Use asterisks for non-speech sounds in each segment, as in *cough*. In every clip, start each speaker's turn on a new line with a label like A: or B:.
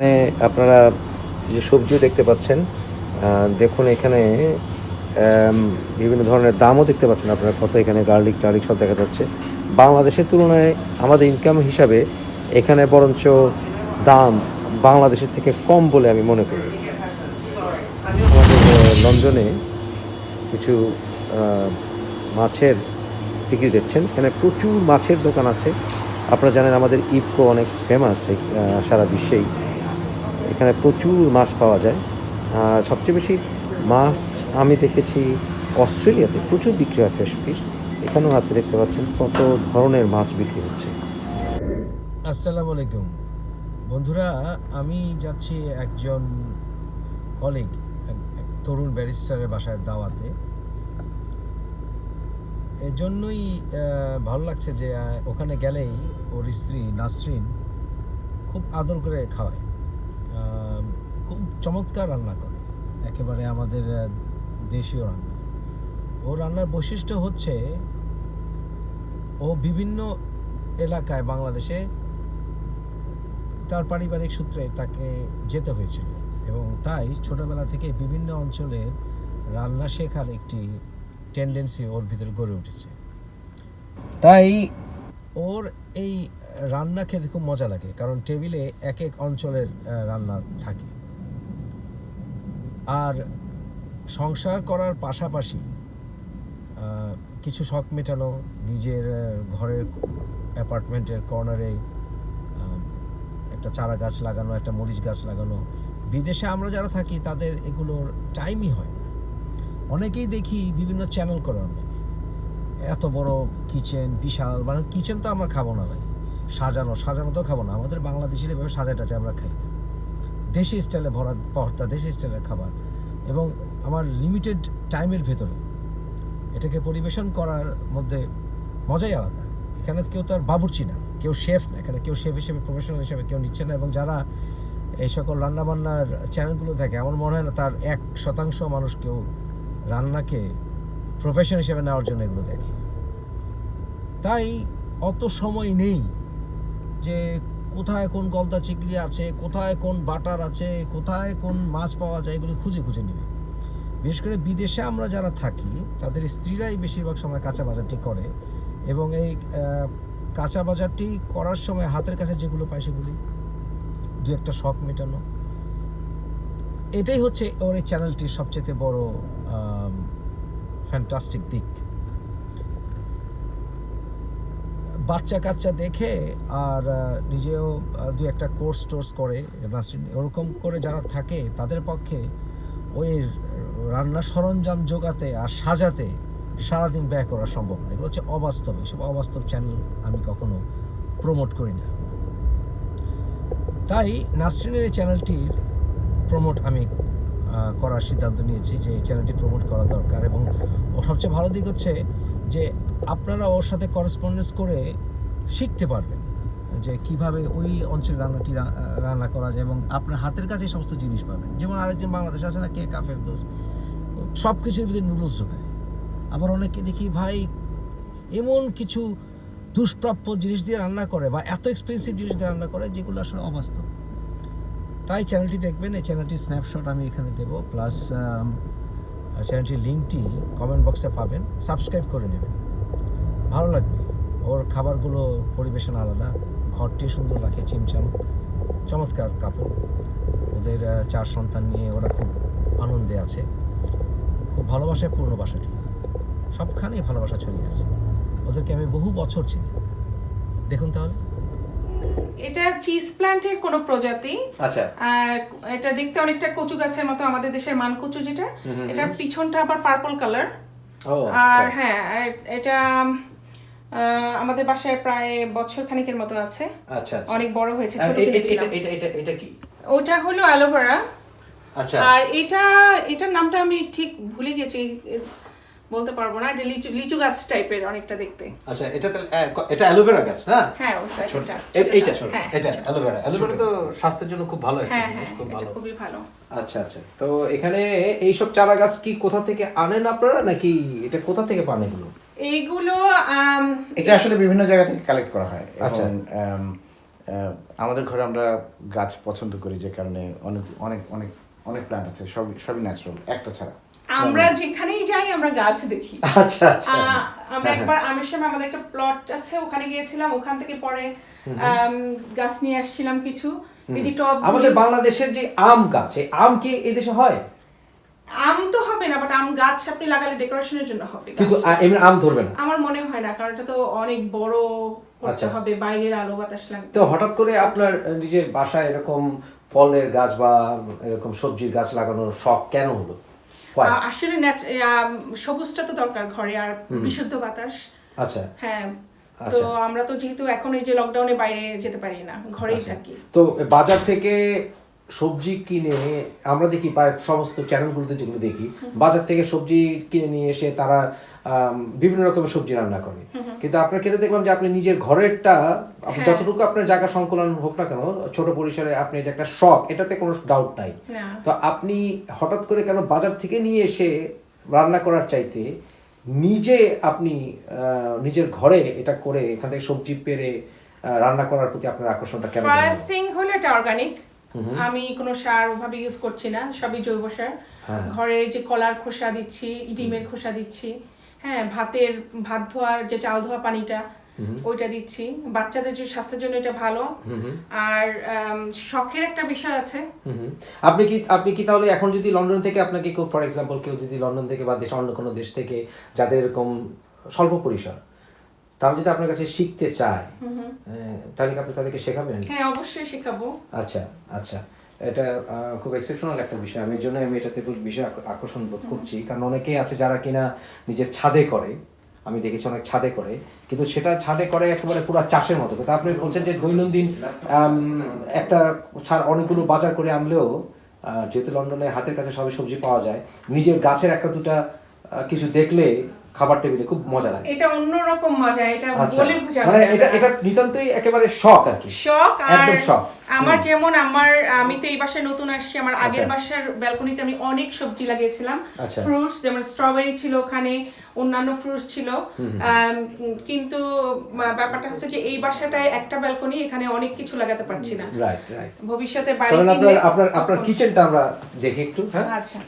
A: এখানে আপনারা যে সবজিও দেখতে পাচ্ছেন দেখুন এখানে বিভিন্ন ধরনের দামও দেখতে পাচ্ছেন আপনারা কত এখানে গার্লিক টার্লিক সব দেখা যাচ্ছে। বাংলাদেশের তুলনায় আমাদের ইনকাম হিসাবে এখানে বরঞ্চ দাম বাংলাদেশের থেকে কম বলে আমি মনে করি। আমাদের লন্ডনে কিছু মাছের বিক্রি দেখছেন। এখানে প্রচুর মাছের দোকান আছে। আপনারা জানেন আমাদের ইফকো অনেক ফেমাস সারা বিশ্বেই। এখানে প্রচুর মাছ পাওয়া যায়। আর সবচেয়ে বেশি মাছ আমি দেখেছি অস্ট্রেলিয়াতে প্রচুর বিক্রি হয় ফ্রেশ ফিশ এখানেও আছে, দেখতে পাচ্ছেন কত ধরনের মাছ বিক্রি হচ্ছে।
B: আসসালামু আলাইকুম। বন্ধুরা, আমি যাচ্ছি একজন কলিগ তরুণ ব্যারিস্টারের বাসায় দাওয়াতে। এজন্যই ভালো লাগছে যে ওখানে গেলেই ওর স্ত্রী নাসরিন খুব আদর করে খাওয়ায়। খুব চমৎকার রান্না করে। একেবারে আমাদের দেশীয় রান্না। ও রান্নার বৈশিষ্ট্য হচ্ছে, ও বিভিন্ন এলাকায় বাংলাদেশে তার পারিবারিক সূত্রে তাকে যেতে হয়েছিল এবং তাই ছোটবেলা থেকে বিভিন্ন অঞ্চলের রান্না শেখার একটি টেন্ডেন্সি ওর ভিতরে গড়ে উঠেছে। তাই ওর এই রান্না খেতে খুব মজা লাগে, কারণ টেবিলে এক এক অঞ্চলের রান্না থাকে। আর সংসার করার পাশাপাশি কিছু শখ মেটানো, নিজের ঘরের অ্যাপার্টমেন্টের কর্নারে একটা চারা গাছ লাগানো, একটা মরিচ গাছ লাগানো। বিদেশে আমরা যারা থাকি, তাদের এগুলোর টাইমই হয় না। অনেকেই দেখি বিভিন্ন চ্যানেল করার এত বড় কিচেন বিশাল মানে কিচেন তো আমরা খাব না ভাই। সাজানো সাজানো তো খাব না। আমাদের বাংলাদেশের এভাবে সাজা টাজা আমরা খাই। দেশি স্টাইলে ভরা ভর্তা দেশি স্টাইলের খাবার। এবং আমার লিমিটেড টাইমের ভেতরে এটাকে পরিবেশন করার মধ্যে মজাই আলাদা। এখানে কেউ তো আর বাবুর্চি না, কেউ শেফ না। এখানে কেউ শেফ হিসেবে প্রফেশনাল হিসেবে কেউ নিচ্ছে না। এবং যারা এই সকল রান্নাবান্নার চ্যানেলগুলো থাকে, আমার মনে হয় না তার এক শতাংশ মানুষ কেউ রান্নাকে প্রফেশন হিসেবে নেওয়ার জন্য এগুলো দেখে। তাই অত সময় নেই যে কোথায় কোন গলদা চিংড়ি আছে, কোথায় কোন বাটার আছে, কোথায় কোন মাছ পাওয়া যায়, এগুলো খুঁজে খুঁজে নেবে। বিশেষ করে বিদেশে আমরা যারা থাকি, তাদের স্ত্রীরাই বেশিরভাগ সময় কাঁচা বাজারটি করে এবং এই কাঁচা বাজারটি করার সময় হাতের কাছে যেগুলো পায় সেগুলি দু একটা শখ মেটানো। এটাই হচ্ছে ওর এই চ্যানেলটির সবচেয়ে বড় ফ্যান্টাস্টিক দিক। বাচ্চা কাচ্চা দেখে আর নিজেও দু একটা কোর্স টোর্স করে নাসরিন ওরকম করে যারা থাকে তাদের পক্ষে ওই রান্নার সরঞ্জাম জোগাতে আর সাজাতে সারাদিন ব্যয় করা সম্ভব না। এগুলো হচ্ছে অবাস্তব। এসব অবাস্তব চ্যানেল আমি কখনো প্রমোট করি না। তাই নাসরিনের এই চ্যানেলটির প্রমোট আমি করার সিদ্ধান্ত নিয়েছি যে এই চ্যানেলটি প্রমোট করা দরকার এবং সবচেয়ে ভালো দিক হচ্ছে যে আপনারা ওর সাথে করসপন্ডেন্স করে শিখতে পারবেন যে কীভাবে ওই অঞ্চলে রান্নাটি রান্না করা যায় এবং আপনার হাতের কাছে সমস্ত জিনিস পাবেন। যেমন আরেকজন বাংলাদেশ আছে না, কে কাফের দোষ সব কিছুর ভিতরে নুডলস ঢোকায়। আবার অনেকে দেখি, ভাই, এমন কিছু দুষ্প্রাপ্য জিনিস দিয়ে রান্না করে বা এত এক্সপেন্সিভ জিনিস দিয়ে রান্না করে যেগুলো আসলে অবাস্তব। তাই চ্যানেলটি দেখবেন, এই চ্যানেলটির স্ন্যাপশট আমি এখানে দেবো। প্লাস চ্যানেলটির লিঙ্কটি কমেন্ট বক্সে পাবেন। সাবস্ক্রাইব করে নেবেন। ভালো লাগবে। ওর খাবারগুলো পরিবেশন আলাদা। ঘরটি সুন্দর রাখে চিমচাম। চমৎকার কাপড়। ওদের চার সন্তান নিয়ে ওরা খুব আনন্দে আছে। খুব ভালোবাসায় পূর্ণ বাসাটি। সবখানেই ভালোবাসা ছড়িয়ে আছে। ওদেরকে আমি বহু বছর চিনি। দেখুন তাহলে।
C: এটা চিজ প্ল্যান্টের কোনো প্রজাতি।
A: আচ্ছা।
C: আর এটা দেখতে অনেকটা কচু গাছের মতো। আমাদের দেশের মানকচু যেটা এটার পিছনটা আবার পার্পল কালার আর হ্যাঁ আর এটা আমাদের বাসায় প্রায় বছর খানিকের মতো আছে।
A: আচ্ছা আচ্ছা।
C: অনেক বড় হয়েছে ছোট
A: এটা এটা এটা কি?
C: ওটা হলো অ্যালোভেরা।
A: আচ্ছা।
C: আর এটা এটার নামটা আমি ঠিক ভুলে গেছি বলতে পারব না। এটা লিচু লিচু গাছ টাইপের অনেকটা দেখতে।
A: আচ্ছা এটা তাহলে এটা অ্যালোভেরা গাছ না?
C: হ্যাঁ ওই সাইডটা
A: এ- এইটা সরি
C: হ্যাঁ।
A: এটা অ্যালোভেরা। অ্যালোভেরা তো স্বাস্থ্যের জন্য খুব ভালো একটা
C: হ্যাঁ
A: জিনিস
C: হ্যাঁ
A: খুব ভালো।
C: খুবই ভালো।
A: আচ্ছা আচ্ছা। তো এখানে এইসব চারা গাছ কি কোথা থেকে আনেন আপনারা নাকি এটা কোথা থেকে পান এগুলো?
C: এইগুলো
D: এটা আসলে বিভিন্ন জায়গা থেকে কালেক্ট করা হয়।
A: আচ্ছা।
D: এবং আমাদের ঘরে আমরা গাছ পছন্দ করি যে কারণে অনেক অনেক অনেক অনেক প্ল্যান্ট আছে সব সবই ন্যাচারাল একটা ছাড়া।
C: আমরা যেখানেই যাই আমরা গাছ দেখি।
B: আচ্ছা আচ্ছা।
C: আমরা একবার আমের সময় আমাদের একটা প্লট আছে ওখানে গিয়েছিলাম ওখান থেকে পরে গাছ নিয়ে আসছিলাম কিছু। এই যে টব
B: আমাদের বাংলাদেশের যে আম গাছ এই আম কি এই দেশে হয়?
C: আম তো হবে না বাট আম গাছ আপনি লাগালে ডেকোরেশনের জন্য হবে
B: কিন্তু এমনি আম ধরবে না?
C: আমার মনে হয় না কারণ এটা তো অনেক বড় করতে
B: আচ্ছা।
C: হবে বাইরের আলো বাতাস লাগবে।
B: তো হঠাৎ করে আপনার নিজের বাসায় এরকম ফলের গাছ বা এরকম সবজির গাছ লাগানোর শখ কেন হলো?
C: আসলে সবুজটা তো দরকার ঘরে আর বিশুদ্ধ বাতাস।
B: আচ্ছা।
C: হ্যাঁ তো
B: আচ্ছা।
C: আমরা তো যেহেতু এখন এই যে লকডাউনে বাইরে যেতে পারি না ঘরেই
B: আচ্ছা।
C: থাকি।
B: তো বাজার থেকে সবজি কিনে আমরা দেখি প্রায় সমস্ত চ্যানেলগুলোতে যেগুলো দেখি বাজার থেকে সবজি কিনে নিয়ে এসে তারা বিভিন্ন রকমের সবজি রান্না করে। কিন্তু আপনার ক্ষেত্রে দেখলাম যে আপনি নিজের ঘরেরটা
C: হ্যাঁ।
B: যতটুকু আপনার জায়গা সংকলন হোক না কেন ছোট পরিসরে আপনি যে একটা শখ এটাতে কোনো ডাউট নাই। তো আপনি হঠাৎ করে কেন বাজার থেকে নিয়ে এসে রান্না করার চাইতে নিজে আপনি নিজের ঘরে এটা করে এখান থেকে সবজি পেরে রান্না করার প্রতি আপনার আকর্ষণটা কেন
C: ফার্স্ট থিং হলো এটা অর্গানিক আমি কোনো সার ওভাবে ইউজ করছি না সবই জৈব সার।
B: হ্যাঁ।
C: ঘরে যে কলার খোসা দিচ্ছি ডিমের খোসা দিচ্ছি হ্যাঁ ভাতের ভাত ধোয়ার যে চাল ধোয়া পানিটা ওইটা দিচ্ছি। বাচ্চাদের যে স্বাস্থ্যের জন্য এটা ভালো। আর শখের একটা বিষয় আছে।
B: আপনি কি আপনি কি তাহলে এখন যদি লন্ডন থেকে আপনাকে কেউ ফর এক্সাম্পল কেউ যদি লন্ডন থেকে বা দেশ অন্য কোনো দেশ থেকে যাদের এরকম স্বল্প পরিসর তারা যদি আপনার কাছে শিখতে চায় হ্যাঁ, তাহলে আপনি তাদেরকে শেখাবেন?
C: হ্যাঁ অবশ্যই শেখাবো।
B: আচ্ছা আচ্ছা। এটা খুব এক্সেপশনাল একটা বিষয়। আমি এর জন্য আমি এটাতে খুব আক- আকর্ষণ বোধ করছি। কারণ অনেকেই আছে যারা কিনা নিজের ছাদে করে। আমি দেখেছি অনেক ছাদে করে। কিন্তু সেটা ছাদে করে একেবারে পুরো চাষের মতো কিন্তু আপনি বলছেন যে দৈনন্দিন একটা অনেকগুলো বাজার করে আনলেও যেহেতু লন্ডনে হাতের কাছে সবই সবজি পাওয়া যায় নিজের গাছের একটা দুটা কিছু দেখলে খাবার টেবিলে খুব মজা লাগে।
C: এটা অন্যরকম মজা এটা
B: আচ্ছা।
C: বলে বোঝানো
B: মানে এটা এটা নিতান্তই একেবারে শখ আর কি।
C: শখ
B: একদম শখ।
C: আমার যেমন আমার আমি তো এই বাসায় নতুন আসছি আমার আগের
B: আচ্ছা।
C: বাসার ব্যালকনিতে আমি অনেক সবজি লাগিয়েছিলাম।
B: আচ্ছা।
C: ফ্রুটস যেমন স্ট্রবেরি ছিল ওখানে অন্যান্য ফ্রুটস ছিল। কিন্তু ব্যাপারটা হচ্ছে যে এই বাসাটায় একটা ব্যালকনি এখানে অনেক কিছু লাগাতে পারছি না।
B: রাইট রাইট
C: ভবিষ্যতে বাড়ি
B: আপনার আপনার আপনার কিচেনটা আমরা দেখি একটু হ্যাঁ?
C: আচ্ছা।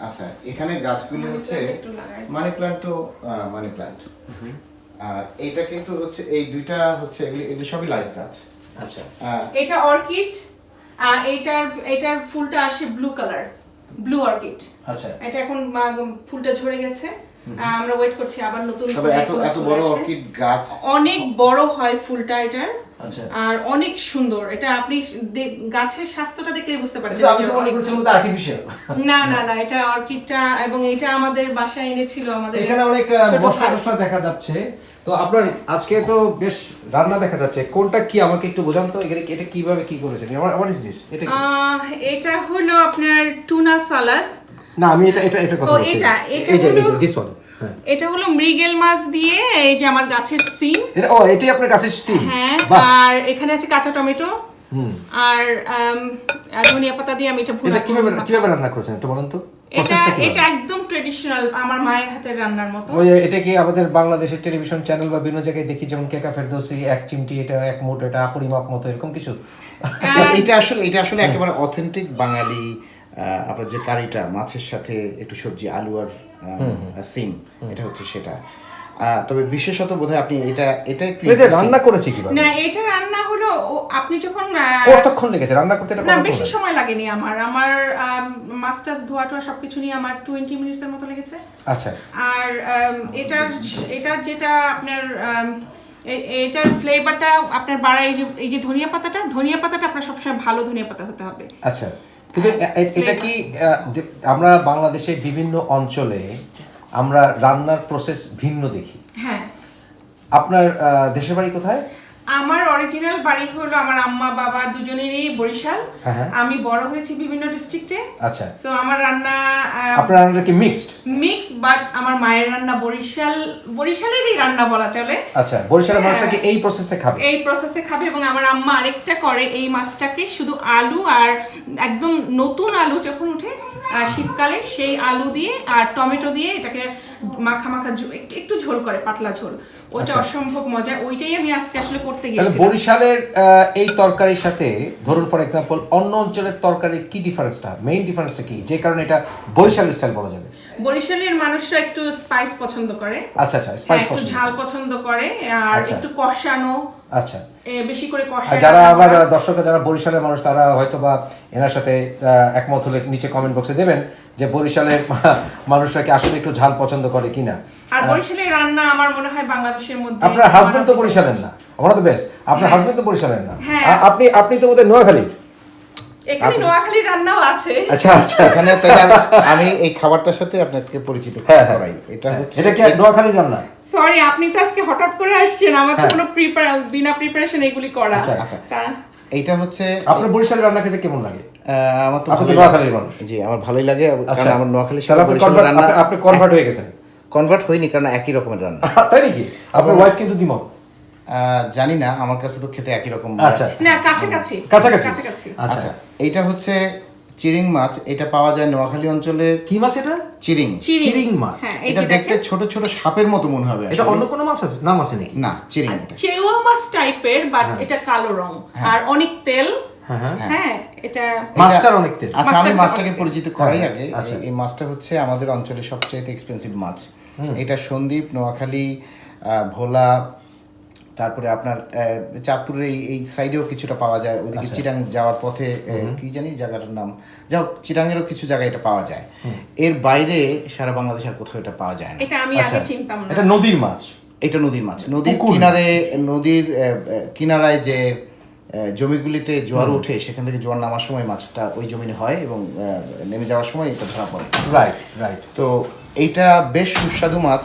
D: আচ্ছা এখানে গাছগুলো হচ্ছে মানি প্ল্যান্ট তো মানি প্ল্যান্ট আর এইটা কিন্তু হচ্ছে এই দুইটা হচ্ছে এগুলি এগুলি সবই লাইট গাছ।
B: আচ্ছা।
D: আহ,
C: এটা অর্কিড এটার এটার ফুলটা আসে ব্লু কালার ব্লু অর্কিড।
B: আচ্ছা।
C: এটা এখন ফুলটা ঝরে গেছে। আমরা ওয়েট করছি আবার নতুন
D: তবে এত এত বড় অর্কিড গাছ
C: অনেক বড় হয় ফুলটা এটার
B: আচ্ছা।
C: আর অনেক সুন্দর। এটা আপনি গাছের স্বাস্থ্যটা দেখলেই বুঝতে পারছেন।
B: আমি তো মনে করছিলাম ওটা আর্টিফিশিয়াল
C: না না না এটা অর্কিডটা এবং এটা আমাদের বাসায় এনেছিল আমাদের
B: এখানে অনেক মশলা দেখা যাচ্ছে। তো আপনার আজকে তো বেশ রান্না দেখা যাচ্ছে। কোনটা কি আমাকে একটু বোঝান তো এখানে এটা কীভাবে কি করেছেন? হোয়াট ইজ দিস এটা
C: আহ, এটা হলো আপনার টুনা সালাদ
B: না আমি এটা এটা এটা কথা বলছি।
C: এটা, এটা
B: এই যে এই যে দিস ওয়ান হ্যাঁ।
C: এটা হলো মৃগেল মাছ দিয়ে এই যে আমার গাছের সিম।
B: এটা ও এটাই আপনার কাছে সিম?
C: হ্যাঁ আর এখানে আছে কাঁচা টমেটো। আর ধনিয়া পাতা দিয়ে আমি এটা ভুনা
B: এটা কীভাবে কীভাবে রান্না করছেন একটু বলেন তো?
C: এটা একদম ট্রেডিশনাল আমার মায়ের হাতের রান্নার মতো।
B: ওই এটা কি আমাদের বাংলাদেশের টেলিভিশন চ্যানেল বা বিভিন্ন জায়গায় দেখি যেমন কেকা ফেরদৌসি এক চিমটি এটা এক মুঠ এটা পরিমাপ মতো এরকম কিছু?
D: এটা আসলে এটা আসলে একেবারে অথেন্টিক বাঙালি আপনার যে কারিটা মাছের সাথে একটু সবজি আলু আর সিম এটা হচ্ছে সেটা। তবে বিশেষত বোধহয় আপনি এটা এটা
B: এটা রান্না করেছি কীভাবে?
C: না এটা রান্না হলো আপনি যখন
B: কতক্ষণ লেগেছে? রান্না করতে এটা
C: না বেশি সময় লাগেনি আমার। আমার মাস্টার্স ধোয়া টোয়া সবকিছু নিয়ে আমার টোয়েন্টি মিনিটস এর মতো লেগেছে।
B: আচ্ছা।
C: আর আম, এটার এটার যেটা আপনার এটার ফ্লেভারটা আপনার বাড়ায় এই যে এই যে ধনিয়া পাতাটা ধনিয়া পাতাটা আপনার সবসময় ভালো ধনিয়া পাতা হতে হবে।
B: আচ্ছা। কিন্তু এ- এটা কি আমরা বাংলাদেশে বিভিন্ন অঞ্চলে আমরা রান্নার প্রসেস ভিন্ন দেখি।
C: হ্যাঁ।
B: আপনার দেশের বাড়ি কোথায়?
C: আমার অরিজিনাল বাড়ি হলো আমার আম্মা বাবা দুজনেরই বরিশাল।
B: হ্যাঁ, হ্যাঁ।
C: আমি বড় হয়েছি বিভিন্ন ডিস্ট্রিক্টে
B: আচ্ছা।
C: সো আমার রান্না
B: আপনার রান্নাটা কি মিক্সড
C: মিক্স বাট আমার মায়ের রান্না বরিশাল বরিশালেরই রান্না বলা চলে।
B: আচ্ছা বরিশালের মানুষরা কি এই প্রসেসে খাবে?
C: এই প্রসেসে খাবে এবং আমার আম্মা আরেকটা করে এই মাছটাকে শুধু আলু আর একদম নতুন আলু যখন উঠে শীতকালে সেই আলু দিয়ে আর টমেটো দিয়ে এটাকে মাখা মাখা একটু একটু ঝোল করে পাতলা ঝোল। ওইটা
B: আচ্ছা।
C: অসম্ভব মজা। ওইটাই আমি আজকে আসলে করতে গিয়েছিলাম।
B: বরিশালের এই তরকারির সাথে ধরুন ফর এক্সাম্পল অন্য অঞ্চলের তরকারির কি ডিফারেন্সটা মেইন ডিফারেন্সটা কি? যে কারণে এটা বরিশাল স্টাইল বলা যাবে।
C: বরিশালের মানুষরা একটু স্পাইস পছন্দ করে।
B: আচ্ছা আচ্ছা
C: হ্যাঁ,
B: স্পাইস
C: একটু ঝাল পছন্দ করে আর
B: আচ্ছা।
C: একটু কষানো।
B: আচ্ছা।
C: বেশি করে কষানো
B: যারা আবার দর্শক যারা বরিশালের মানুষ তারা হয়তো বা এনার সাথে একমত হলে নিচে কমেন্ট বক্সে দেবেন। যে বরিশালের *laughs* মানুষরা কি আসলে একটু ঝাল পছন্দ করে কিনা?
C: আর বরিশালের রান্না আমার মনে হয় বাংলাদেশের মধ্যে
B: আপনার হাজবেন্ড তো
C: of the
B: বরিশালের না? আমার তো বেস্ট আপনার হাজবেন্ড তো বরিশালের না?
C: হ্যাঁ।
B: আপনি আপনি তো বোধহয় নোয়াখালীর
C: এখানে নোয়াখালীর রান্নাও আছে।
B: আচ্ছা আচ্ছা।
D: এখানে তাহলে আমি- এই খাবারটার সাথে আপনাকে পরিচিত
B: হ্যাঁ, হ্যাঁ।
D: করাই। এটা হচ্ছে
B: এটা কি নোয়াখালীর রান্না?
C: সরি আপনি তো আজকে হঠাৎ করে আসছেন। আমার তো
B: হ্যাঁ।
C: কোনো প্রিপার বিনা প্রিপারেশন এগুলি করা।
B: আচ্ছা,
D: আচ্ছা।
C: তা
D: এইটা হচ্ছে
B: আপনার বরিশালের রান্না খেতে কেমন লাগে?
D: আমার তো
B: আপনি নোয়াখালীর মানুষ।
D: জি আমার ভালোই লাগে
B: আচ্ছা
D: কারণ আমার নোয়াখালীর
B: তাহলে আপনি কনভার্ট হয়ে গেছেন।
D: কনভার্ট হয়নি কারণ একই রকমের রান্না। *laughs*
B: তাই নাকি? আপনার ওয়াইফ কিন্তু দিমক
D: জানি না আমার কাছে তো খেতে একই রকম
B: আচ্ছা।
C: না কাছাকাছি।
B: কাছাকাছি।
C: কাছাকাছি।
B: আচ্ছা।
D: আচ্ছা এইটা হচ্ছে চিরিং মাছ এটা পাওয়া যায় নোয়াখালী অঞ্চলে
B: কি মাছ এটা?
D: চিরিং।
B: চিরিং। মাছ।
C: হ্যাঁ
D: এটা দেখতে ছোট ছোট সাপের মতো মনে হবে
B: এটা অন্য কোনো মাছ আছে? নাম আছে নাকি
D: না চিরিং এটা।
C: চেওয়া মাছ টাইপের বাট এটা কালো রং। আর অনেক তেল
B: হ্যাঁ হ্যাঁ।
C: হ্যাঁ এটা
B: মাছটার অনেক তেল
D: আচ্ছা আমি
C: মাছটাকে
D: মাছটাকে পরিচিত করাই
B: হ্যাঁ,
D: আগে।
B: আচ্ছা।
D: এই- মাছটা হচ্ছে আমাদের অঞ্চলে সবচেয়ে এক্সপেন্সিভ মাছ। এটা সন্দ্বীপ নোয়াখালী আহ, ভোলা তারপরে আপনার আহ, চাঁদপুরের এই এই সাইডেও কিছুটা পাওয়া যায়। ওদিকে
B: আচ্ছা।
D: চিটাং যাওয়ার পথে কি জানি জায়গাটার নাম। যাও চিটাংয়েরও কিছু জায়গায় এটা পাওয়া যায়। এর বাইরে সারা বাংলাদেশের কোথাও এটা পাওয়া যায় না।
C: এটা আমি আগে চিনতাম না।
B: এটা নদীর মাছ।
D: এটা নদীর মাছ। নদীর। কিনারে নদীর কিনারায় যে জমিগুলিতে জোয়ার ওঠে সেখান থেকে জোয়ার নামার সময় মাছটা ওই জমিনে হয় এবং নেমে যাওয়ার সময় এটা ধরা পড়ে।
B: রাইট রাইট
D: তো এইটা বেশ সুস্বাদু মাছ।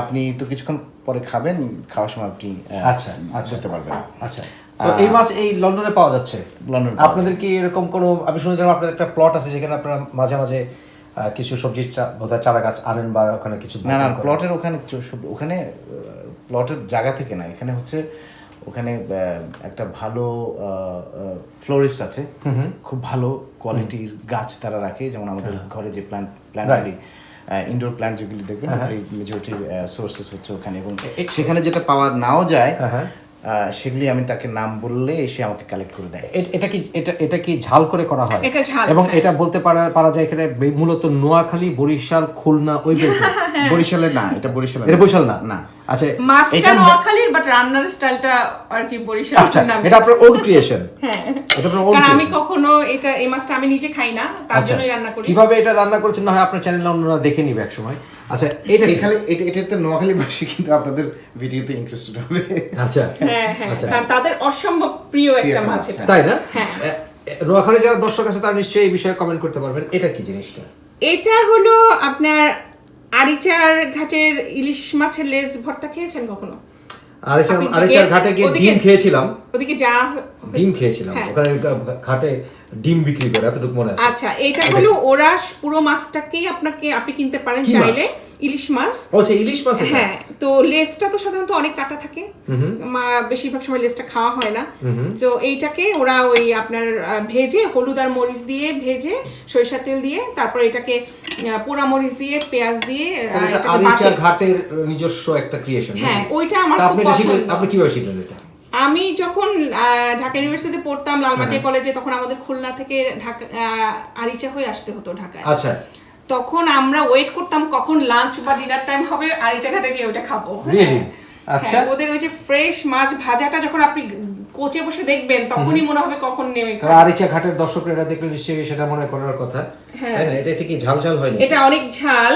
D: আপনি তো কিছুক্ষণ পরে খাবেন খাওয়ার সময় আপনি
B: আচ্ছা, আচ্ছা।
D: বুঝতে পারবেন।
B: আচ্ছা। তো এই মাছ এই লন্ডনে পাওয়া যাচ্ছে?
D: লন্ডনে
B: আপনাদের কি এরকম কোনো আমি শুনেছিলাম আপনাদের একটা প্লট আছে যেখানে আপনারা মাঝে মাঝে কিছু সবজির বোধহয় চারা গাছ আনেন বা ওখানে কিছু
D: না না প্লটের ওখানে ওখানে প্লটের জায়গা থেকে না। এখানে হচ্ছে ওখানে একটা ভালো ফ্লোরিস্ট আছে। খুব ভালো কোয়ালিটির গাছ তারা রাখে। যেমন আমাদের
B: হ্যাঁ।
D: ঘরে যে প্ল্যান্ট প্ল্যান্টগুলি ইনডোর প্ল্যান্ট যেগুলি দেখবেন মেজরিটি সোর্সেস হচ্ছে ওখানে। এবং সেখানে যেটা পাওয়া নাও যায়
B: হ্যাঁ, হ্যাঁ।
D: সেগুলি আমি তাকে নাম বললে এসে আমাকে কালেক্ট করে দেয়।
B: এটা কি এটা এটা কি ঝাল করে করা হয়?
C: এটা ঝাল,
B: এবং
C: হ্যাঁ।
B: এটা বলতে পারা পারা যায় এখানে মূলত নোয়াখালী বরিশাল খুলনা ওই বেল্টে *laughs*
D: বরিশালে না এটা বরিশালে
B: এটা বরিশাল না?
D: না।
B: আচ্ছা
C: মাছটা নোয়াখালীর বাট রান্নার স্টাইলটা আর কি বরিশাল
B: আচ্ছা এটা আপনার ওন ক্রিয়েশন *laughs*
C: হ্যাঁ।
B: এটা আপনার
C: কারণ আমি কখনো এটা এই মাছটা আমি নিজে খাই না তার
B: আচ্ছা
C: জন্যই রান্না করি।
B: কীভাবে এটা রান্না করেছেন না হয় আপনার চ্যানেলে অন্যরা দেখে নিবে এক সময় আচ্ছা এটা
D: এখানে এটা এটাতে নোয়াখালী বাসী কিন্তু আপনাদের ভিডিওতে ইন্টারেস্টেড হবে।
B: আচ্ছা।
C: হ্যাঁ হ্যাঁ
B: আচ্ছা।
C: কারণ তাদের অসম্ভব প্রিয় একটা মাছ এটা।
B: তাই না?
C: হ্যাঁ।
B: নোয়াখালী যারা দর্শক আছে তারা নিশ্চয়ই এই বিষয়ে কমেন্ট করতে পারবেন। এটা কি জিনিসটা?
C: এটা হলো আপনার আরিচার ঘাটের ইলিশ মাছের লেজ ভর্তা খেয়েছেন কখনো?
B: আরেচার আরেচার ঘাটে গিয়ে ডিম খেয়েছিলাম।
C: ওদিকে যা
B: ডিম খেয়েছিলাম।
C: হ্যাঁ।
B: ওখানে ঘাটে ডিম বিক্রি করে এতটুকু মনে আছে।
C: আচ্ছা এটা হলো ওরা পুরো মাছটাকেই আপনাকে আপনি কিনতে পারেন চাইলে ইলিশ মাছ।
B: আচ্ছা ইলিশ মাছ
C: হ্যাঁ তো লেজটা তো সাধারণত অনেক কাটা থাকে। মা- বেশিরভাগ সময় লেজটা খাওয়া হয় না। তো এইটাকে ওরা ওই আপনার ভেজে হলুদ আর মরিচ দিয়ে ভেজে সরিষার তেল দিয়ে তারপর এটাকে পোড়া মরিচ দিয়ে পেঁয়াজ দিয়ে
B: এটা ঘাটের নিজস্ব একটা ক্রিয়েশন
C: হ্যাঁ, ওইটা আমার খুব পছন্দ।
B: আপনি কীভাবে শিখলেন এটা?
C: আমি যখন ঢাকা ইউনিভার্সিটিতে পড়তাম
B: হ্যাঁ।
C: লালমাটিয়া কলেজে তখন আমাদের খুলনা থেকে ঢাকা আরিচা হয়ে আসতে হতো ঢাকায়।
B: আচ্ছা।
C: তখন আমরা ওয়েট করতাম কখন লাঞ্চ বা ডিনার টাইম হবে আরিচা ঘাটে যে ওটা খাব।
B: রিয়েলি আচ্ছা।
C: হ্যাঁ, ওদের ওই যে ফ্রেশ মাছ ভাজাটা যখন আপনি কোচে বসে দেখবেন তখনই মনে হবে কখন নেমে
B: আরিচা ঘাটের দর্শকরা এটা দেখলে নিশ্চয়ই সেটা মনে করার কথা।
C: হ্যাঁ।
B: এটা ঠিকই ঝাল ঝাল হয়নি।
C: এটা অনেক ঝাল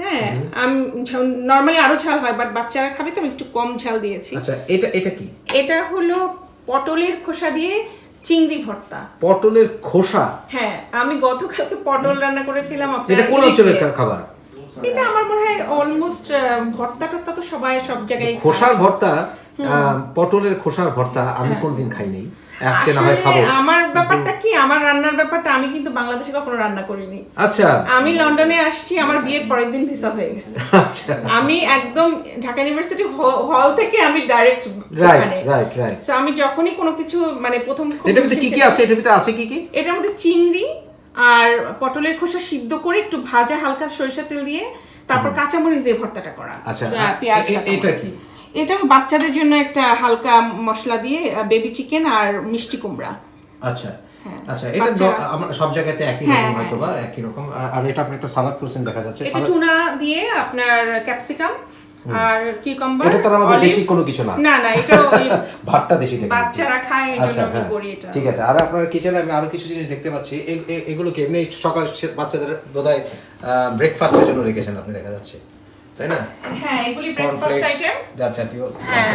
C: হ্যাঁ আমি নর্মালি আরও ঝাল হয় বাট বাচ্চারা খাবে তো আমি একটু কম ঝাল দিয়েছি।
B: আচ্ছা এটা এটা কি?
C: এটা হলো পটলের খোসা দিয়ে চিংড়ি ভর্তা।
B: পটলের খোসা?
C: হ্যাঁ আমি গতকালকে পটল রান্না করেছিলাম
B: এটা কোন অঞ্চলের খাবার?
C: এটা আমার মনে হয় অলমোস্ট ভর্তা টর্তা তো সবাই সব জায়গায়
B: খোসার ভর্তা পটলের খোসার ভর্তা আমি কোনদিন খাই নাই আজকে না হয় খাব।
C: আমার ব্যাপারটা কি? আমার রান্নার ব্যাপারটা আমি কিন্তু বাংলাদেশে কখনো রান্না করিনি।
B: আচ্ছা।
C: আমি লন্ডনে আসছি আমার বিয়ের পরের দিন ভিসা হয়ে গেছে।
B: আচ্ছা।
C: আমি একদম ঢাকা ইউনিভার্সিটি হল থেকে আমি ডাইরেক্ট
B: রাইট রাইট রাইট
C: তো আমি যখনই কোনো কিছু মানে প্রথম
B: এটার ভিতরে কি কি আছে? এটার ভিতরে আছে কি কি?
C: এটার মধ্যে চিংড়ি আর পটলের খোসা সিদ্ধ করে একটু ভাজা হালকা সরিষা তেল দিয়ে তারপর কাঁচামরিচ দিয়ে ভর্তাটা করা।
B: আচ্ছা,
C: পেঁয়াজ।
B: এটা কি?
C: এটাও বাচ্চাদের জন্য একটা হালকা মশলা দিয়ে বেবি চিকেন আর মিষ্টি কুমড়া।
B: আচ্ছা।
C: হ্যাঁ।
B: আচ্ছা এটা সব জায়গাতে একই
C: হ্যাঁ,
B: রকম
C: হ্যাঁ।
B: হয়তো বা একই রকম। আর- এটা আপনি একটা সালাদ করেছেন দেখা যাচ্ছে।
C: এটা টুনা দিয়ে আপনার ক্যাপসিকাম আর কিউকাম্বার
B: এটা তো আমাদের দেশি কোনো কিছু না।
C: না না এটা *laughs*
B: ভাতটা দেশি?
C: বাচ্চারা খায় এই জন্য
B: আচ্ছা
C: আমি করি এটা।
B: ঠিক আছে। আর আপনার কিচেনে আমি আরও কিছু জিনিস দেখতে পাচ্ছি। এগুলো কি এমনি সকাল বাচ্চাদের বোধহয় ব্রেকফাস্টের জন্য রেখেছেন আপনি দেখা যাচ্ছে? তাই না?
C: হ্যাঁ এগুলি ব্রেকফাস্ট আইটেম
B: জাতীয়
C: হ্যাঁ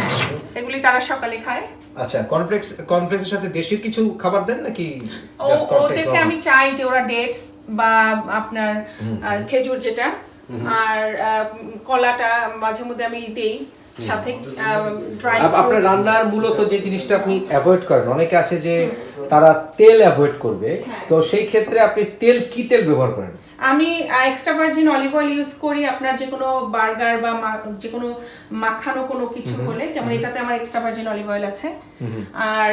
C: এগুলি তারা সকালে খায়।
B: আচ্ছা কর্নফ্লেক্স কর্নফ্লেক্সের সাথে দেশীয় কিছু খাবার দেন নাকি জাস্ট কর্নফ্লেক্স
C: ওদেরকে আমি চাই যে ওরা ডেটস বা আপনার খেজুর যেটা আর আহ, কলাটা মাঝে মধ্যে আমি দেই সাথে ড্রাই
B: আপনার রান্নার মূলত যে জিনিসটা আপনি অ্যাভয়েড করেন অনেকে আছে যে তারা তেল অ্যাভয়েড করবে
C: হ্যাঁ।
B: তো সেই ক্ষেত্রে আপনি তেল কি তেল ব্যবহার করেন?
C: আমি extra virgin olive oil use করি আপনার যে কোনো বার্গার বা মা- যে কোনো মাখানো কোনো কিছু হলে যেমন এটাতে আমার এক্সট্রা ভার্জিন অলিভ অয়েল আছে। আর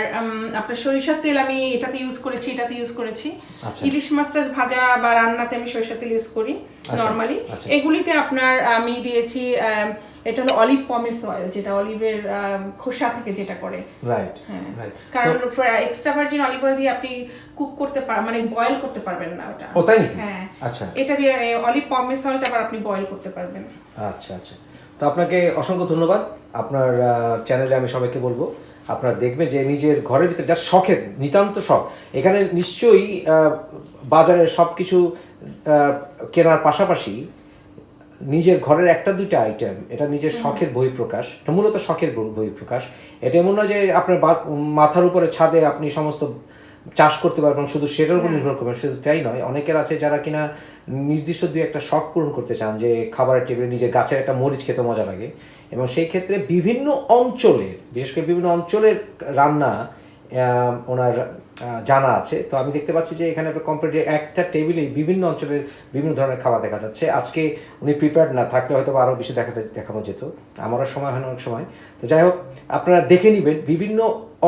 C: আপনার সরিষার তেল আমি এটাতে ইউজ করেছি এটাতে ইউজ করেছি।
B: আচ্ছা।
C: ইলিশ মাছটা ভাজা বা রান্নাতে আমি সরিষার তেল ইউজ করি নর্মালি
B: আচ্ছা।
C: এগুলিতে আপনার আমি দিয়েছি এটা হলো অলিভ পমেস অয়েল যেটা অলিভের খোসা থেকে যেটা করে।
B: রাইট
C: হ্যাঁ।
B: রাইট
C: কারণ এক্সট্রা ভার্জিন অলিভ অয়েল দিয়ে আপনি কুক করতে পার মানে বয়েল করতে পারবেন না ওটা।
B: ও, তাই?
C: হ্যাঁ।
B: আচ্ছা।
C: এটা দিয়ে অলিভ পমেস অয়েলটা আবার আপনি বয়েল করতে পারবেন।
B: আচ্ছা আচ্ছা। তো আপনাকে অসংখ্য ধন্যবাদ। আপনার চ্যানেলে আমি সবাইকে বলব আপনারা দেখবে যে নিজের ঘরের ভিতরে যা শখের নিতান্ত শখ এখানে নিশ্চয়ই বাজারের বাজারে সব কিছু কেনার পাশাপাশি নিজের ঘরের একটা দুইটা আইটেম এটা নিজের শখের বহিঃপ্রকাশ এটা মূলত শখের বই- বহিঃপ্রকাশ। এটা এমন নয় যে আপনার বা- মাথার উপরে ছাদে আপনি সমস্ত চাষ করতে পারবেন শুধু সেটার উপর নির্ভর করবেন শুধু তাই নয়। অনেকের আছে যারা কিনা নির্দিষ্ট দুই একটা শখ পূরণ করতে চান যে খাবারের টেবিলে নিজের গাছের একটা মরিচ খেতে মজা লাগে। এবং সেই ক্ষেত্রে বিভিন্ন অঞ্চলের বিশেষ করে বিভিন্ন অঞ্চলের রান্না ওনার জানা আছে। তো আমি দেখতে পাচ্ছি যে এখানে একটা কমপ্লিট একটা টেবিলে বিভিন্ন অঞ্চলের বিভিন্ন ধরনের খাবার দেখা যাচ্ছে। আজকে উনি প্রিপেয়ার্ড না থাকলে হয়তো আরও বেশি দেখাতে দেখানো যেত। আমারও সময় হয় অনেক সময়। তো যাই হোক, আপনারা দেখে নেবেন। বিভিন্ন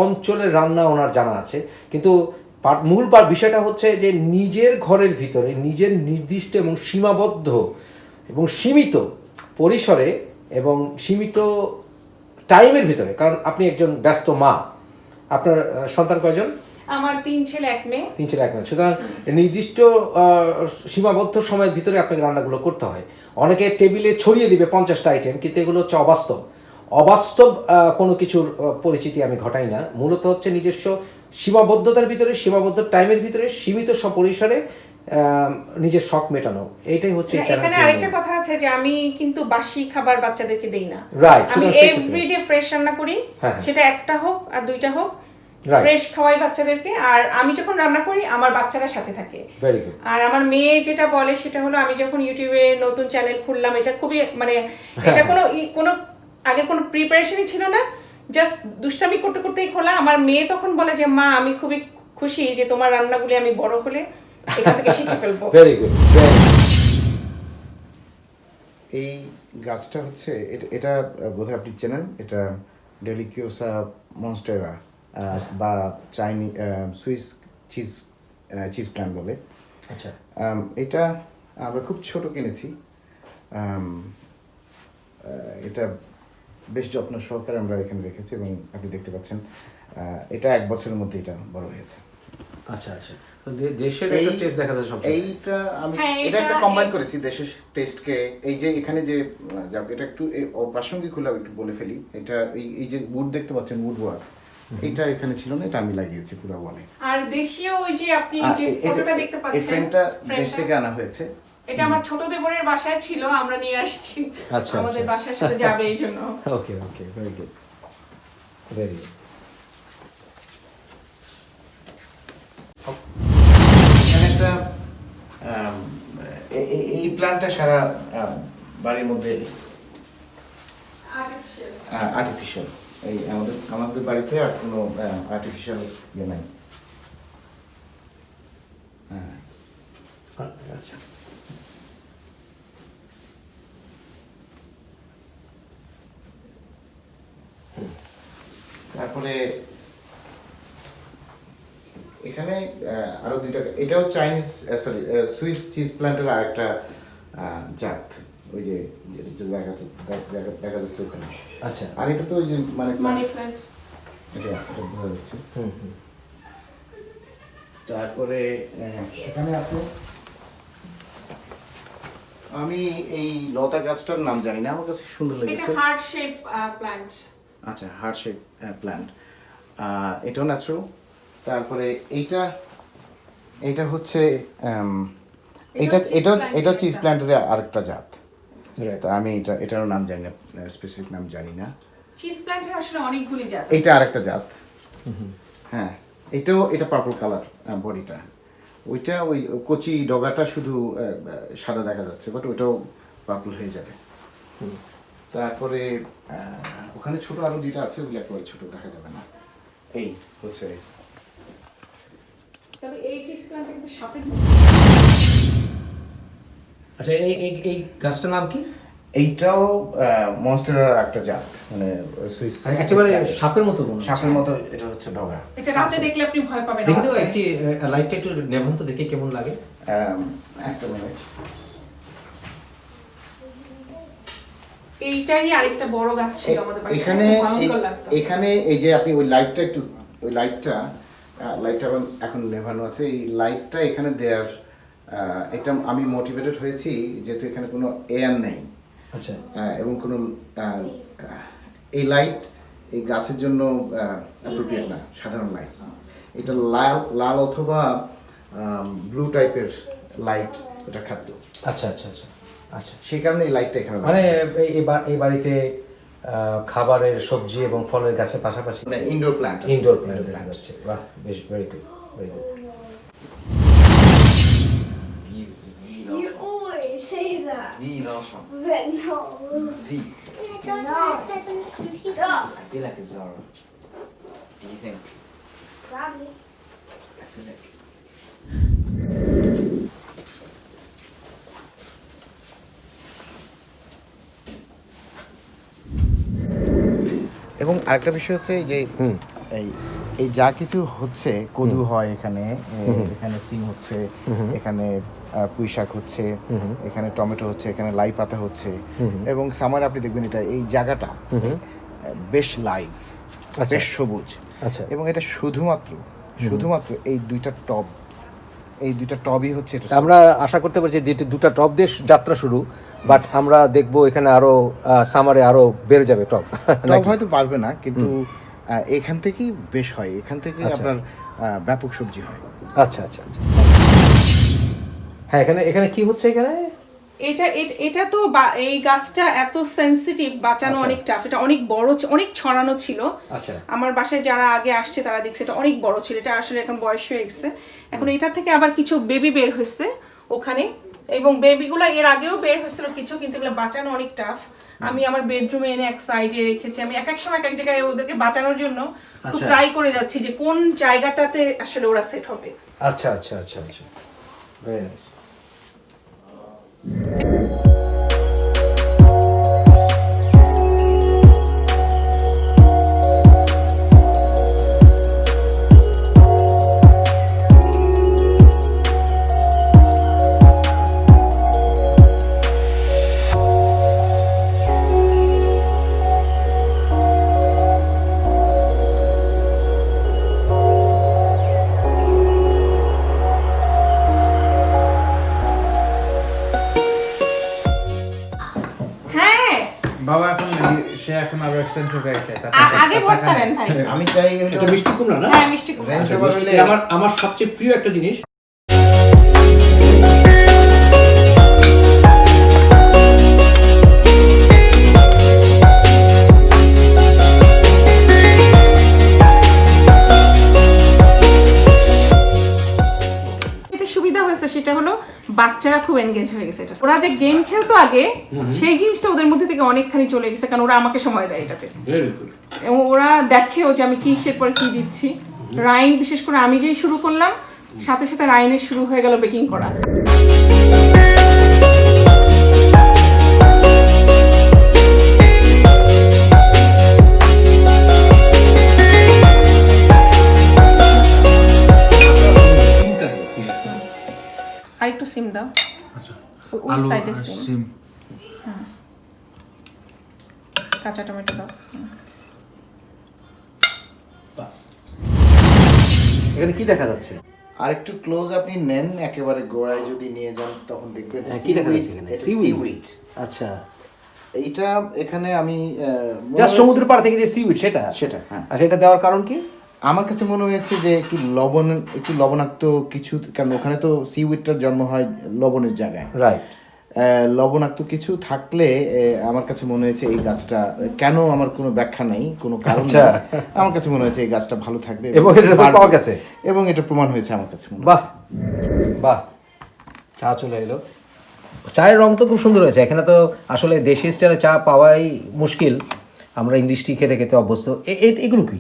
B: অঞ্চলের রান্না ওনার জানা আছে। কিন্তু মূল বিষয়টা হচ্ছে যে নিজের ঘরের ভিতরে নিজের নির্দিষ্ট এবং সীমাবদ্ধ এবং সীমিত পরিসরে এবং সীমিত টাইমের ভিতরে। কারণ আপনি একজন ব্যস্ত মা। আপনার সন্তান কয়জন?
C: আমার তিন ছেলে এক মেয়ে।
B: তিন ছেলে এক মেয়ে। সুতরাং নির্দিষ্ট সীমাবদ্ধ সময়ের ভিতরে আপনাকে রান্নাগুলো করতে হয়। অনেকে টেবিলে ছড়িয়ে দিবে পঞ্চাশটা আইটেম কিন্তু এগুলো হচ্ছে অবাস্তব। অবাস্তব কোনো কিছুর পরিচিতি আমি ঘটাই না। মূলত হচ্ছে নিজস্ব সীমাবদ্ধতার ভিতরে সীমাবদ্ধ টাইমের ভিতরে সীমিত পরিসরে নিজের শখ মেটানো। এইটাই হচ্ছে
C: এখানে আরেকটা কথা আছে যে আমি কিন্তু বাসি খাবার বাচ্চাদেরকে দেই না। আমি এভরিডে ফ্রেশ রান্না করি।
B: হ্যাঁ, হ্যাঁ।
C: সেটা একটা হোক আর দুইটা হোক. ফ্রেশ খাওয়াই বাচ্চাদেরকে আর আমি যখন রান্না করি আমার বাচ্চারা সাথে থাকে। আর আমার মেয়ে যেটা বলে সেটা হলো আমি যখন ইউটিউবে নতুন চ্যানেল খুললাম এটা খুবই মানে এটা কোনো ই- কোনো আগের কোনো প্রিপারেশনই ছিল না। জাস্ট দুষ্টামি করতে করতেই খোলা। আমার মেয়ে তখন বলে যে মা আমি খুবই খুশি যে তোমার রান্নাগুলি আমি বড় হলে এখান থেকে শিখে ফেলব। *laughs*
B: ভেরি গুড
D: এই গাছটা হচ্ছে এটা এটা বোধহয় আপনি চেনেন এটা ডেলিকিওসা মনস্টেরা বা চাইনি সুইস চিজ চিজ প্ল্যান বলে।
B: আচ্ছা।
D: এটা আমরা খুব ছোট কিনেছি। এটা বেশ যত্ন সহকারে আমরা এখানে রেখেছি এবং আপনি দেখতে পাচ্ছেন আহ, এটা এক বছরের মধ্যে এটা বড় হয়েছে।
B: আচ্ছা আচ্ছা। তো দেশের একটা টেস্ট দেখা যায় সব
D: এইটা আমি
C: হ্যাঁ,
D: এটা একটা কম্বাইন করেছি দেশের টেস্টকে এই যে এখানে যে যাক এটা একটু এই অপ্রাসঙ্গিক হলেও একটু বলে ফেলি। এটা এই এই যে উড দেখতে পাচ্ছেন উড ওয়ার্ক এটা এখানে ছিল না এটা আমি লাগিয়েছি পুরো ওয়ালে
C: আর দেশীয় ওই যে আপনি যে ফটোটা দেখতে
D: এই
C: পাচ্ছেন
D: ফ্রেমটা দেশ থেকে আনা হয়েছে।
C: এটা আমার ছোট দেবরের বাসায় ছিল আমরা নিয়ে আসছি।
B: আচ্ছা,
C: আমাদের
B: আচ্ছা।
C: বাসার সাথে যাবে এই জন্য।
B: Okay okay very good very good
D: একটা এই প্ল্যানটা সারা বাড়ির মধ্যে আর্টিফিশিয়াল এই আমাদের আমাদের বাড়িতে আর কোনো আর্টিফিশিয়াল ইয়ে নাই। হ্যাঁ।
B: আচ্ছা।
D: তারপরে এখানে আরও দুইটা এটাও চাইনিজ সরি সুইস চিজ প্ল্যান্টের আরেকটা আহ, জাত। ওই যে দেখা যাচ্ছে দেখা- যাচ্ছে ওখানে।
B: আচ্ছা।
D: আর এটা তো ওই যে মানে এটা এটা বোঝা যাচ্ছে। তারপরে এখানে আছে। আমি এই লতা গাছটার নাম জানি না আমার কাছে সুন্দর
C: এটা
D: লেগেছে।
C: হার্ট শেপ প্ল্যান্ট
D: আচ্ছা হার্ট শেপ প্ল্যান্ট এটাও ন্যাচারাল তারপরে এইটা এইটা হচ্ছে এটা এটা এটা চিজ প্ল্যান্টের আরেকটা জাত. তা আমি এটা এটারও নাম জানি না স্পেসিফিক নাম জানি না।
C: চিজ প্ল্যান্টের আসলে অনেকগুলি জাত
D: এইটা আরেকটা জাত। হ্যাঁ এটাও এটা পার্পল কালার বডিটা। ওইটা ওই কচি ডগাটা শুধু সাদা দেখা যাচ্ছে বাট ওইটাও পার্পল হয়ে যাবে। তারপরে ওখানে ছোট আরও দুইটা আছে ওগুলো একেবারে ছোট দেখা যাবে না। এই হচ্ছে।
C: তবে এই চিজ প্ল্যান্ট কিন্তু সাপের
B: আচ্ছা এই এই এই গাছটার নাম কি?
D: এইটাও মনস্টারের একটা জাত মানে সুইস
B: একেবারে সাপের মতো মনে
D: সাপের মতো এটা হচ্ছে ডগা।
C: এটা রাতে দেখলে আপনি ভয় পাবেন
B: দেখে তো একটি লাইটটা একটু নেভান তো দেখে কেমন লাগে।
D: একটা মিনিট
C: এইটারই আরেকটা বড় গাছ ছিল আমাদের
D: এখানে এই- এখানে এই যে আপনি ওই লাইটটা একটু ওই লাইটটা লাইটটা এখন এখন নেভানো আছে এই লাইটটা এখানে দেওয়ার আহ, এটা আমি মোটিভেটেড হয়েছি যেহেতু এখানে কোনো এয়ার নেই।
B: আচ্ছা।
D: এবং কোনো এই লাইট এই গাছের জন্য অ্যাপ্রোপ্রিয়েট না সাধারণ লাইট এটা লাল লাল অথবা ব্লু টাইপের লাইট এটা খাদ্য।
B: আচ্ছা আচ্ছা আচ্ছা আচ্ছা।
D: সেই কারণে এই লাইটটা এখানে
B: মানে এই- বাড়িতে খাবারের সবজি এবং ফলের গাছের পাশাপাশি
D: মানে ইনডোর প্ল্যান্ট
B: ইনডোর প্ল্যান্ট যাচ্ছে। বাহ বেশ very good very good
E: Lawson.
F: But no.
E: Wie?
F: No.
E: I feel like it's Zara. Do you think?
F: Probably.
E: I feel like.
D: এবং আরেকটা বিষয় হচ্ছে এই যে এই এই যা কিছু হচ্ছে কদু হয় এখানে এখানে সিম হচ্ছে এখানে পুঁই শাক হচ্ছে এখানে টমেটো হচ্ছে এখানে লাই পাতা হচ্ছে এবং সামার আপনি দেখবেন এটা এই জায়গাটা বেশ লাইভ
B: আচ্ছা।
D: বেশ সবুজ
B: আচ্ছা।
D: এবং এটা শুধুমাত্র শুধুমাত্র এই দুইটা টব এই দুইটা টবই হচ্ছে এটা
B: আমরা আশা করতে পারি যে দুটো- টপ দিয়ে যাত্রা শুরু বাট আমরা দেখব এখানে আরও সামারে আরও বেড়ে যাবে টপ
D: টব হয়তো পারবে না কিন্তু এখান থেকেই বেশ হয়। এখান থেকে
B: আচ্ছা।
D: আপনার ব্যাপক সবজি হয়।
B: আচ্ছা আচ্ছা আচ্ছা। হ্যাঁ এখানে এখানে কি হচ্ছে এখানে?
C: এটা এটা তো বা- এই গাছটা এত সেনসিটিভ বাঁচানো
B: আচ্ছা।
C: অনেক টাফ এটা অনেক বড় অনেক ছড়ানো ছিল।
B: আচ্ছা।
C: আমার বাসায় যারা আগে আসছে তারা দেখছে এটা অনেক বড় ছিল। এটা আসলে এখন বয়স হয়ে গেছে। এখন এটা থেকে আবার কিছু বেবি বের হয়েছে ওখানে। এবং বেবিগুলো এর আগেও বের হয়েছিল কিছু কিন্তু এগুলো বাঁচানো অনেক টাফ আমি আমার বেডরুমে এনে এক সাইডে রেখেছি। আমি এক এক সময় এক এক জায়গায় ওদেরকে বাঁচানোর জন্য খুব
B: আচ্ছা।
C: ট্রাই করে যাচ্ছি যে কোন জায়গাটাতে আসলে ওরা সেট হবে।
B: আচ্ছা আচ্ছা আচ্ছা আচ্ছা। ভেরি নাইস
C: হয়ে
G: গেছে তার
C: আ-
G: কাছে-
C: আগে ভর্তা
G: টাকা
C: ভাই।
D: আমি চাই
B: এটা মিষ্টি কুমড়া না?
C: হ্যাঁ মিষ্টি কুমড়া।
D: Range
B: আচ্ছা, আমার সবচেয়ে প্রিয় একটা জিনিস
C: বাচ্চারা খুব এনগেজ হয়ে গেছে এটা। ওরা যে গেম খেলতো আগে সেই জিনিসটা ওদের মধ্যে থেকে অনেকখানি চলে গেছে কারণ ওরা আমাকে সময় দেয় এটাতে। এবং ওরা দেখেও যে আমি কিসের পর কি দিচ্ছি। রাইন বিশেষ করে আমি যেই শুরু করলাম সাথে সাথে রাইনের শুরু হয়ে গেল বেকিং করা। আর একটু সিম দাও। ওই- ওই সাইডে
G: আর
C: সিম। কাঁচা টমেটো দাও।
B: এখানে কি দেখা যাচ্ছে?
D: আর একটু ক্লোজ আপনি নেন একেবারে গোড়ায় যদি নিয়ে যান তখন দেখবেন
B: হ্যাঁ, কি দেখা যাচ্ছে এখানে?
D: সিউইড
B: আচ্ছা।
D: এইটা এখানে আমি আহ,
B: জাস্ট সমুদ্রের পাড় থেকে যে সিউইড সেটা?
D: সেটা, হ্যাঁ।
B: আচ্ছা এটা দেওয়ার কারণ কি?
D: আমার কাছে মনে হয়েছে যে একটু লবণ একটু লবণাক্ত কিছু কারণ ওখানে তো সিউইডটার জন্ম হয় লবণের জায়গায়।
B: রাইট
D: লবণাক্ত কিছু থাকলে আমার কাছে মনে হয়েছে এই গাছটা কেন আমার কোনো ব্যাখ্যা নাই কোনো কারণ
B: আচ্ছা।
D: আমার কাছে মনে হয়েছে এই গাছটা ভালো থাকবে
B: এবং। পাওয়া গেছে?
D: এবং এটা প্রমাণ হয়েছে আমার কাছে
B: বাহ। বাহ। চা চলে এলো। চায়ের রং তো খুব সুন্দর হয়েছে। এখানে তো আসলে দেশি স্টাইলে চা পাওয়াই মুশকিল। আমরা ইংলিশ টি খেতে খেতে অভ্যস্ত। এগুলো কি?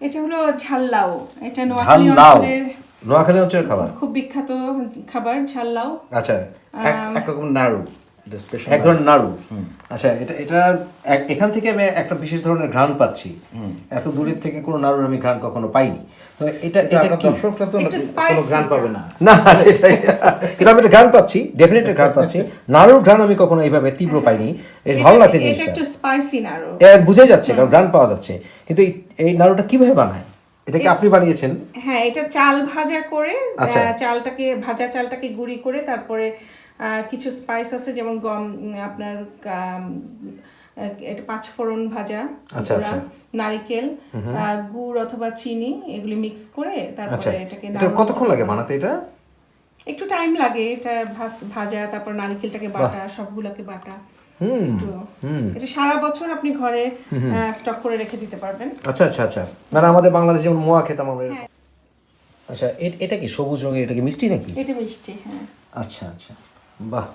C: এটা হলো ঝাল্লাও। এটা নোয়াখালী অঞ্চলের
B: নোয়াখালী অঞ্চলের খাবার?
C: খুব বিখ্যাত খাবার ঝাল্লাও।
B: আচ্ছা
D: এক- একরকম নাড়ু।
B: এক ধরনের নাড়ু। আচ্ছা এটা এটা এখান থেকে আমি একটা বিশেষ ধরনের ঘ্রাণ পাচ্ছি। এত দূরের থেকে কোনো নাড়ুর আমি ঘ্রাণ কখনো পাইনি। তো এটা এটা কি?
D: দর্শকরা তো কোনো
C: এটা।
D: পাবে না।
B: না সেটাই। কিন্তু আমি একটা ঘ্রাণ পাচ্ছি ডেফিনেটলি ঘ্রাণ পাচ্ছি। নাড়ুর ঘ্রাণ আমি কখনো এইভাবে তীব্র পাইনি। বেশ ভালো
C: এটা-
B: লাগছে
C: এটা একটু স্পাইসি নাড়ু।
B: এ বুঝাই যাচ্ছে কারণ ঘ্রাণ পাওয়া যাচ্ছে। কিন্তু এই- নাড়ুটা কীভাবে বানায়? এটা কি আপনি বানিয়েছেন?
C: হ্যাঁ এটা চাল ভাজা করে
B: আচ্ছা।
C: চালটাকে ভাজা চালটাকে গুঁড়ি করে তারপরে কিছু স্পাইস আছে যেমন গম আপনার এটা পাঁচ ফোড়ন ভাজা
B: আচ্ছা, আচ্ছা।
C: নারিকেল গুড় অথবা চিনি এগুলি মিক্স করে
B: আচ্ছা।
C: তারপরে এটাকে
B: কতক্ষণ লাগে বানাতে এটা?
C: একটু টাইম লাগে এটা ভাজা তারপর নারকেলটাকে বাটা সবগুলোকে বাটা। এটা সারা বছর আপনি ঘরে স্টক করে রেখে দিতে পারবেন।
B: আচ্ছা আচ্ছা আচ্ছা। মানে আমাদের বাংলাদেশে যেমন মোয়া খেতাম আমরা আচ্ছা এটা কি সবুজ রঙের এটা কি মিষ্টি নাকি?
C: এটা মিষ্টি হ্যাঁ।
B: আচ্ছা আচ্ছা। বাহ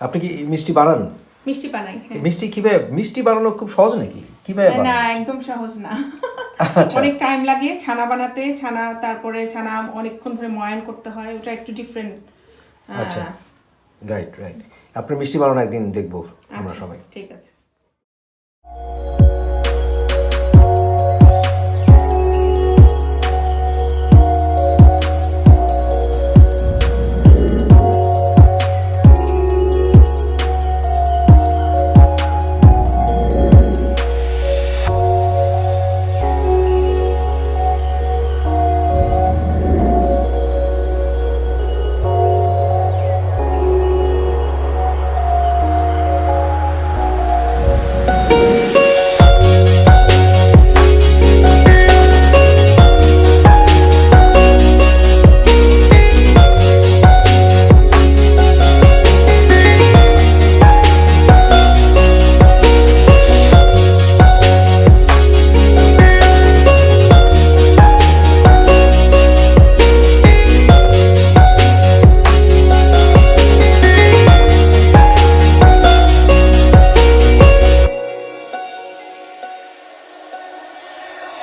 B: আপনি কি মিষ্টি বানান?
C: মিষ্টি বানাই হ্যাঁ।
B: মিষ্টি কীভাবে মিষ্টি বানানো খুব সহজ নাকি? কীভাবে
C: না একদম সহজ না।
B: আচ্ছা।
C: অনেক টাইম লাগে ছানা বানাতে ছানা তারপরে ছানা অনেকক্ষণ ধরে ময়ান করতে হয় ওটা একটু ডিফারেন্ট
B: আচ্ছা। রাইট রাইট আপনার মিষ্টি বানানো একদিন দেখব আমরা
C: আচ্ছা
B: সবাই।
C: ঠিক আছে।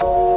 C: you